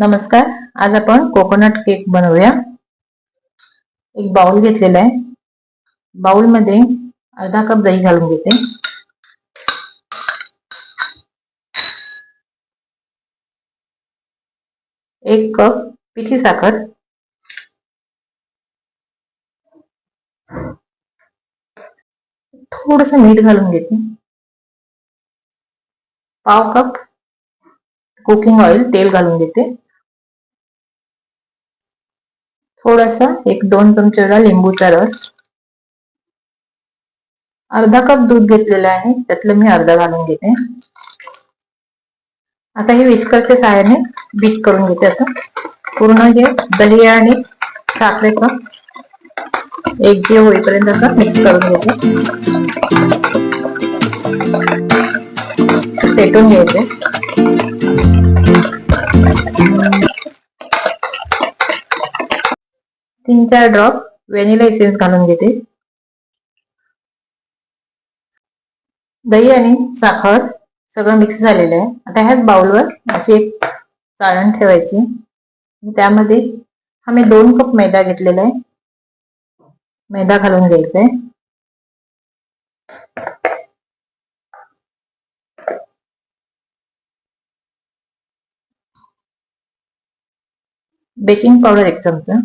नमस्कार, आज आपण कोकोनट केक बनवूया. एक बाउल आहे. बाउल अर्धा कप दही घालून घेते. एक कप पिठी साखर. थोडस मीठ घालून घेते. पाव कप कुकिंग ऑइल तेल घालून घेते. थोडासा एक दोन चमचे लिंबूचा रस. अर्धा कप दूध घेतलेलं आहे त्यातलं मी अर्धा घालून घेते. आता हे विस्करच्या सहाय्याने बीट करून घेते असं. पूर्ण हे दही आणि साखरेचं एक जे होईपर्यंत असं मिक्स करून घेते. पेटून घ्यायचे. चार ड्रॉप व्हॅनिला एसेन्स घालून घेते. दही आणि साखर सगळं मिक्स झालेलं आहे. आता ह्याच बाउलवर अशी एक चाळण ठेवायची. त्यामध्ये हा मी दोन कप मैदा घेतलेला आहे. मैदा घालून घ्यायचा आहे. बेकिंग पावडर एक चमचा.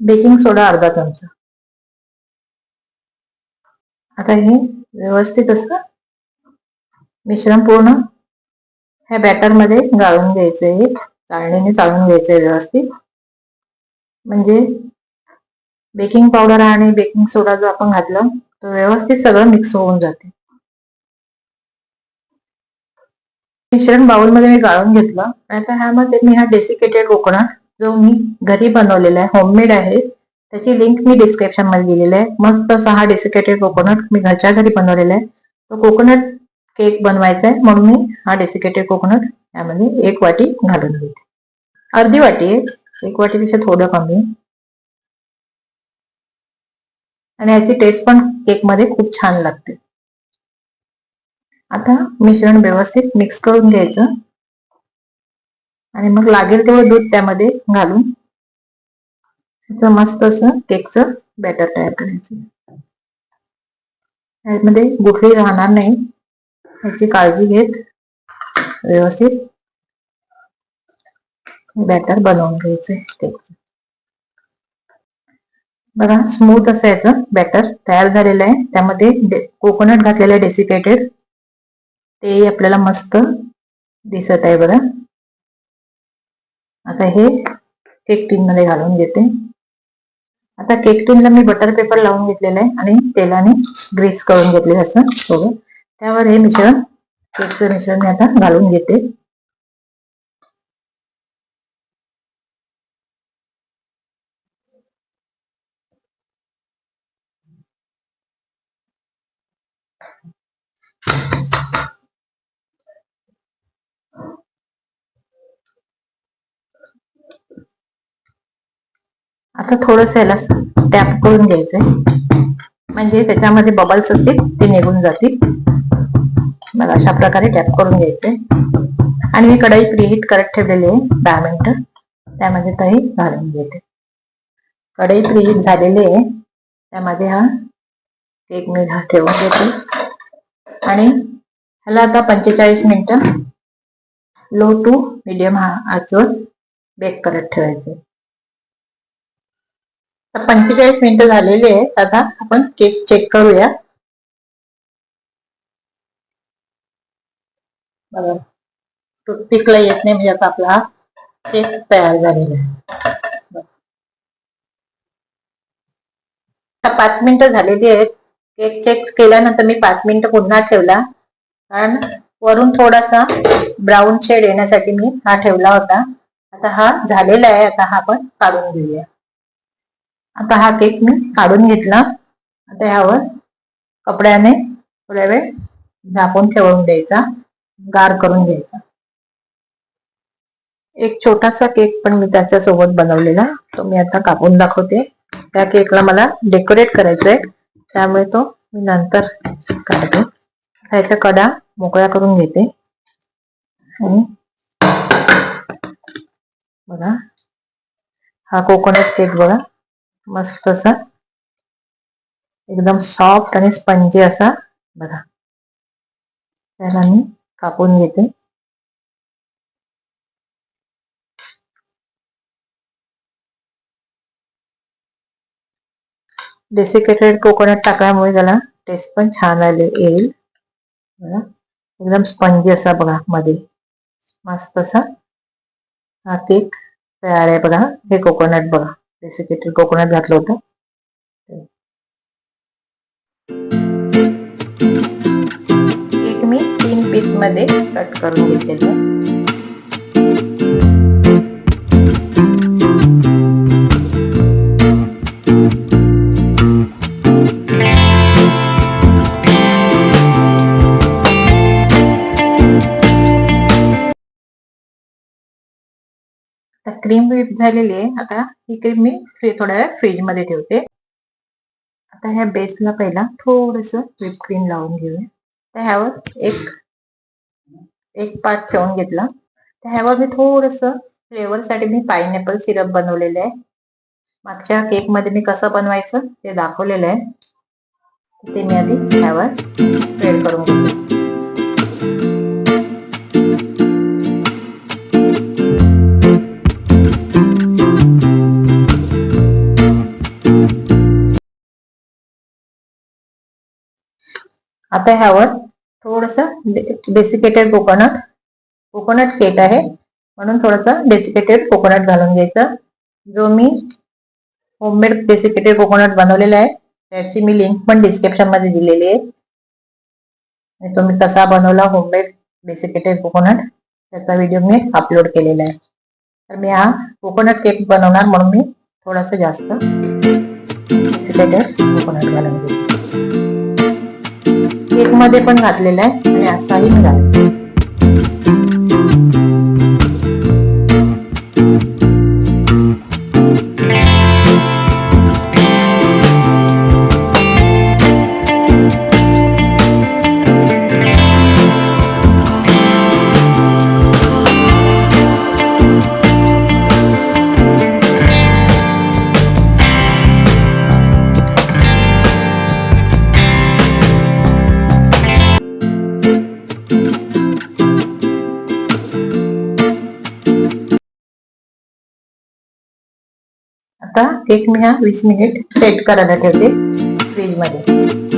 बेकिंग सोडा अर्धा चमचा. आता हे व्यवस्थित असं मिश्रण पूर्ण ह्या बॅटरमध्ये गाळून घ्यायचं आहे. चाळणीने चाळून घ्यायचं व्यवस्थित. म्हणजे बेकिंग पावडर आणि बेकिंग सोडा जो आपण घातला तो व्यवस्थित सगळं मिक्स होऊन जाते. मिश्रण बाउलमध्ये मी गाळून घेतलं. आता ह्यामध्ये मी हा डेसिकेटेड कोकोनट जो मी घरी बनवलेला आहे होममेड आहे त्याची लिंक मी डिस्क्रिप्शनमध्ये दिलेली आहे. मस्त असा हा डेसिकेटेड कोकोनट मी घरच्या घरी बनवलेला आहे. तो कोकोनट केक बनवायचा आहे म्हणून मी हा डेसिकेटेड कोकोनट यामध्ये एक वाटी घालून घेते. अर्धी वाटी आहे एक वाटीपेक्षा थोडं कमी. आणि याची टेस्ट पण केकमध्ये खूप छान लागते. आता मिश्रण व्यवस्थित मिक्स करून घ्यायचं. आणि मग लागेल तेवढं दूध त्यामध्ये घालून. त्याचं मस्त असं केकचं बॅटर तयार करायचं. त्यामध्ये गुठळी राहणार नाही. याची काळजी घेत व्यवस्थित बॅटर बनवून घ्यायचंय केकचं. बघा स्मूथ असं याचं बॅटर तयार झालेलं आहे. त्यामध्ये कोकोनट घातलेलं आहे डेसिकेटेड ते आपल्याला मस्त दिसत आहे बघा. आता हे केक टीन मध्ये घालून घेते. आता केक टीनला मी बटर पेपर लावून घेतलेला आहे आणि तेलाने ग्रीस करून घेतले असं. सोबत त्यावर हे मिश्रण केकचं मिश्रण मी आता घालून घेते. फक्त थोडस याला टॅप करून घ्यायचंय. म्हणजे त्याच्यामध्ये बबल्स असतील ते निघून जातील. मला अशा प्रकारे टॅप करून घ्यायचंय. आणि मी कढई प्रीहीट करत ठेवलेली आहे दहा मिनिटं त्यामध्ये तही घालून घेते. कढई प्रीहीट झालेली आहे. त्यामध्ये हा केक मी ठेवून घेते. आणि ह्याला आता पंचेचाळीस मिनिटं लो टू मिडियम हा आचवर बेक करत ठेवायचे तर पंचेचाळीस मिनिटं झालेली आहेत. आता आपण केक चेक करूया. बघा. टूथपिकला येत नाही म्हणजे आता आपला केक तयार झालेला आहे. आता पाच मिनिटं झालेली आहेत. केक चेक केल्यानंतर मी पाच मिनिटं पुन्हा ठेवला. कारण वरून थोडासा ब्राऊन शेड येण्यासाठी मी हा ठेवला होता. आता हा झालेला आहे. आता हा आपण काढून घेऊया. आता हा केक मी काढून घेतला. आता ह्यावर कपड्याने थोड्या वेळ झाकून ठेवून द्यायचा गार करून घ्यायचा. एक छोटासा केक पण मी त्याच्या सोबत बनवलेला तो मी आता कापून दाखवते. त्या केकला मला डेकोरेट करायचंय त्यामुळे तो मी नंतर काढते. त्याच्या कडा मोकळ्या करून घेते. आणि बघा हा कोकोनट केक बघा. मस्त असा. एकदम सॉफ्ट आणि स्पंजी असा. बघा. त्याला मी कापून घेते. डेसिकेटेड कोकोनट टाकल्यामुळे त्याला टेस्ट पण छान आले, येईल. बघा. एकदम स्पंजी असा बघा मध्ये. मस्त असा. हा केक तयार आहे बघा. हे कोकोनट बघा. डेसिकेटेड कोकोनट घातलं होतं. केक मी तीन पीसमध्ये कट करून घेतलेलं. क्रीम व्हीप झालेली आहे. आता ही क्रीम मी फ्री थोड्या वेळ फ्रीजमध्ये ठेवते. आता ह्या बेसला पहिला थोडस व्हीप क्रीम लावून घेऊया. तर ह्यावर एक एक पार्ट ठेवून घेतला. तर ह्यावर मी थोडस फ्लेवर साठी मी पायनॅपल सिरप बनवलेलं आहे. मागच्या केकमध्ये मी कसं बनवायचं ते दाखवलेलं आहे. ते मी आधी ह्यावर स्प्रेड करून घेतो. आता ह्यावर थोडस डेसिकेटेड कोकोनट कोकोनट केक आहे. म्हणून थोडंसं डेसिकेटेड कोकोनट घालून घ्यायचं. जो मी होममेड डेसिकेटेड कोकोनट बनवलेला आहे त्याची मी लिंक पण डिस्क्रिप्शनमध्ये दिलेली आहे. तो मी कसा बनवला होममेड डेसिकेटेड कोकोनट त्याचा व्हिडिओ मी अपलोड केलेला आहे. तर मी हा कोकोनट केक बनवणार म्हणून मी थोडासा जास्त डेसिकेटेड कोकोनट घालून घेईन केकमध्ये पण घातलेला आहे. आणि असाही घाल आता केक मी हा वीस मिनिट सेट करायला ठेवते फ्रीजमध्ये